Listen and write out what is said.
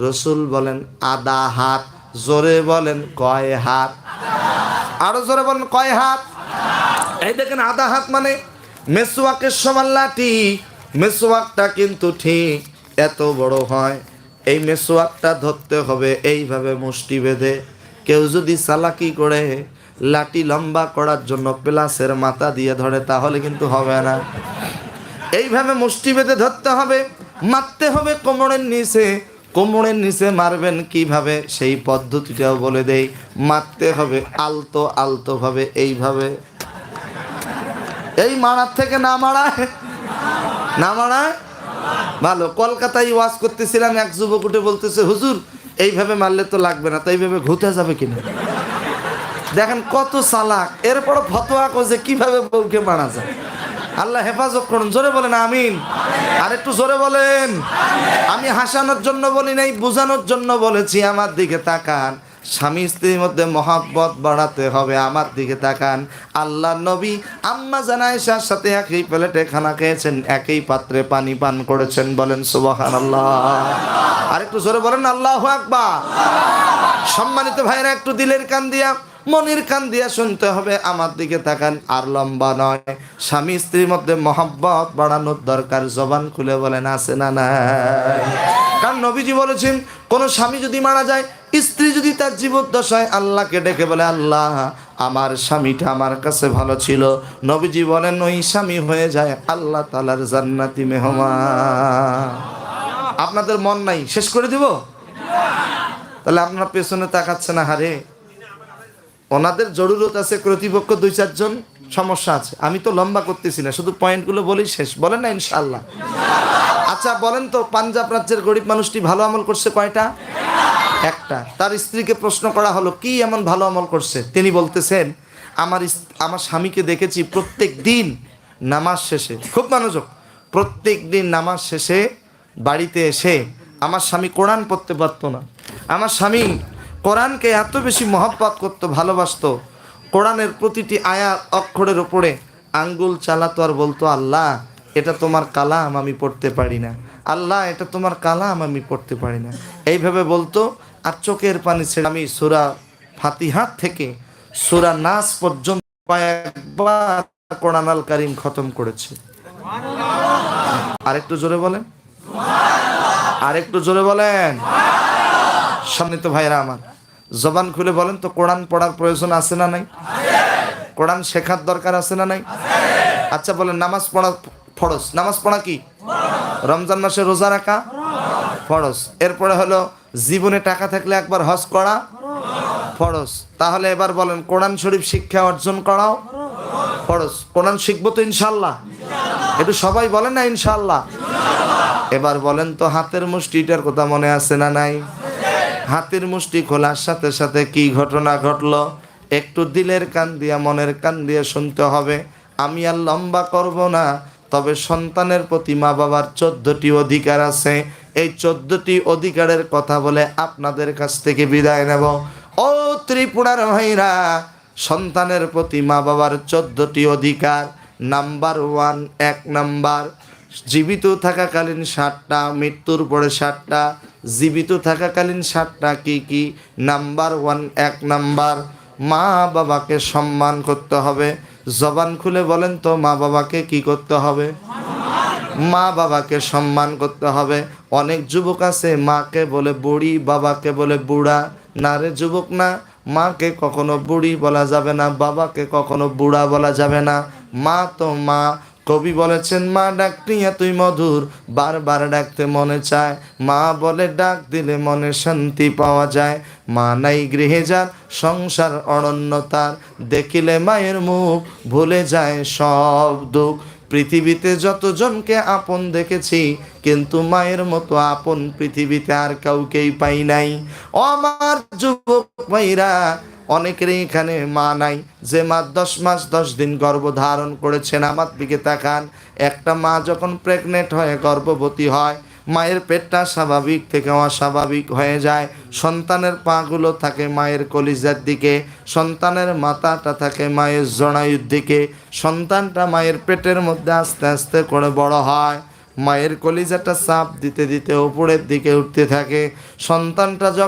রসুল বলেন, আদা হাত। জোরে বলেন, কয় হাত? আরও জোরে বলেন, কয় হাত? এই দেখেন, আদা হাত মানে মেসোয়াকের সমান লাঠি। মেসোয়াকটা কিন্তু ঠিক এত বড় হয়। এই মেসোয়াকটা ধরতে হবে, এইভাবে মুষ্টি বেঁধে। কেউ যদি চালাকি করে, লাঠি লম্বা করার জন্য প্লাসের মাথা দিয়ে ধরে, তাহলে কিন্তু হবে না। এইভাবে মুষ্টি বেঁধে ধরতে হবে, মারতে হবে কোমরের নিচে। কোমরের নিচে মারবেন কীভাবে? সেই পদ্ধতিটাও বলে দেই, মারতে হবে আলতো আলতো ভাবে, এইভাবে। এই মারার থেকে না মারায়? না মারায়? ভালো, কলকাতায় ওয়াজ করতেছিলাম, এক যুবক উঠে বলতেছে, হুজুর, এইভাবে মারলে তো লাগবে না তাই এইভাবে ঘুরতে যাবে কিনা? দেখেন কত চালাক। এরপর ফতোয়া যে কীভাবে বউকে মারা যায়? আল্লাহ হেফাজত করুন, জোরে বলেন আমিন। আর একটু জোরে বলেন। আমি হাসানোর জন্য বলি নাই, বোঝানোর জন্য বলেছি, আমার দিকে তাকান। স্বামী স্ত্রীর মধ্যে মহাব্বত বাড়াতে হবে, আমার দিকে তাকান। আল্লাহ নবী আম্মা জানাইশার সাথে একই প্লেটে খানা খেয়েছেন, একই পাত্রে পানি পান করেছেন, বলেন সুবহান আল্লাহ আর একটু জোরে বলেন, আল্লাহ আকবার। সম্মানিত ভাইরা একটু দিলের কান দিয়া। মনির কান দিয়া শুনতে হবে। আমার দিকে তাকান, আর লম্বা নয়। স্বামী স্ত্রীর মধ্যে মহাব্বত বাড়ানোর দরকার, জবান খুলে বলেন, আছে না না কারণ নবীজি বলেছেন, কোন স্বামী যদি মারা যায়, স্ত্রী যদি তার জীবদ্দশায় আল্লাহকে ডেকে বলে, আল্লাহ, আমার স্বামীটা আমার কাছে ভালো ছিল। নবীজি বলেন, ওই স্বামী হয়ে যায় আল্লাহ তালার জান্নাতি মেহমা আপনাদের মন নাই, শেষ করে দিব? তাহলে আপনারা পেছনে তাকাচ্ছে না, হারে। ওনাদের জরুরত আছে কর্তৃপক্ষ দুই, চারজন, সমস্যা আছে। আমি তো লম্বা করতেছি না, শুধু পয়েন্টগুলো বলি শেষ। বলেন না ইনশাল্লাহ আচ্ছা বলেন তো, পাঞ্জাব রাজ্যের গরিব মানুষটি ভালো আমল করছে কয়টা? একটা। তার স্ত্রীকে প্রশ্ন করা হলো, কি এমন ভালো আমল করছে? তিনি বলতেছেন, আমার আমার স্বামীকে দেখেছি প্রত্যেক দিন নামাজ শেষে। খুব মনোযোগ। প্রত্যেক দিন নামাজ শেষে বাড়িতে এসে, আমার স্বামী কোরআন পড়তে পারতো না। আমার স্বামী কোরআনকে এত বেশি মহব্বত করতো, ভালোবাসতো, কোরআনের প্রতিটি আয়া অক্ষরের ওপরে আঙ্গুল চালাতো আর বলতো, আল্লাহ, এটা তোমার কালাম আমি পড়তে পারি না। আল্লাহ, এটা তোমার কালাম আমি পড়তে পারি না। এইভাবে বলতো, আর চোখের পানি ছেড়ে আমি সুরা ফাতিহাত থেকে সুরা নাস পর্যন্ত কয়েকবার কোরআন আল কারিম খতম করেছে। আরেকটু জোরে বলেন। আরেকটু জোরে বলেন। সম্মানিত ভাইরা আমার। জবান খুলে বলেন তো, কোরআন পড়ার প্রয়োজন আছে না নাই? কোরআন শেখার দরকার আছে না নাই? আচ্ছা বলেন, নামাজ পড়া ফরজ। নামাজ পড়া কি? রমজান মাসে রোজা রাখা? ফরজ। এরপরে হলো, জীবনে টাকা থাকলে একবার হজ করা? ফরজ। তাহলে এবার বলেন, কোরআন শরীফ শিক্ষা অর্জন করাও? ফরজ। কোরআন শিখব তো ইনশাল্লাহ। একটু সবাই বলেন না ইনশাল্লাহ। এবার বলেন তো, হাতের মুষ্টিটার কথা মনে আছে না নাই? হাতের মুষ্টি খোলার সাথে সাথে কি ঘটনা ঘটলো? একটু দিলের কান দিয়া, মনের কান দিয়ে শুনতে হবে। আমি আর লম্বা করব না, তবে সন্তানের প্রতি মা বাবার চোদ্দটি অধিকার আছে। এই চোদ্দটি অধিকারের কথা বলে আপনাদের কাছ থেকে বিদায় নেব। ও ত্রিপুরার ভাইরা, সন্তানের প্রতি মা বাবার চোদ্দটি অধিকার। নাম্বার ওয়ান, এক নাম্বার। জীবিত থাকাকালীন ষাটটা মৃত্যুর পরে ষাটটা জীবিত থাকাকালীন ষাটটা কি কি? নাম্বার ওয়ান, এক নাম্বার, মা বাবাকে সম্মান করতে হবে। জবান খুলে বলেন তো, মা বাবাকে কি করতে হবে? মা বাবাকে সম্মান করতে হবে। অনেক যুবক আছে, মাকে বলে বুড়ি, বাবাকে বলে বুড়া। না রে যুবক না, মাকে কখনো বুড়ি বলা যাবে না, বাবাকে কখনো বুড়া বলা যাবে না। মা তো মা কবি বলেছেন, মা ডাকটি তুই মধুর। বারবার ডাকতে মনে চায়। মা বলে, ডাক দিলে মনে শান্তি পাওয়া যায়। মা নাই গৃহে যার, সংসার অরণ্যতার দেখিলে মায়ের মুখ ভুলে যায় সব দুঃখ। পৃথিবীতে যতজনকে আপন দেখেছি, কিন্তু মায়ের মতো আপন পৃথিবীতে আর কাউকেই পাই নাই। আমার যুবক ভাইরা অনেকেরই এখানে মা নাই। যে মা দশ মাস দশ দিন গর্ভ ধারণ করেছেন আমার দিকে তাকান, একটা মা যখন প্রেগনেন্ট হয়ে গর্ভবতী হয়, মায়ের পেটটা স্বাভাবিক থেকে অস্বাভাবিক হয়ে যায়। সন্তানের পাগুলো থাকে মায়ের কলিজার দিকে, সন্তানের মাথাটা থাকে মায়ের জনায়ুর দিকে। সন্তানটা মায়ের পেটের মধ্যে আস্তে আস্তে করে বড় হয়। মায়ের কলিজাটা চাপ দিতে দিতে উপরের দিকে উঠতে থাকে। সন্তানটা যখন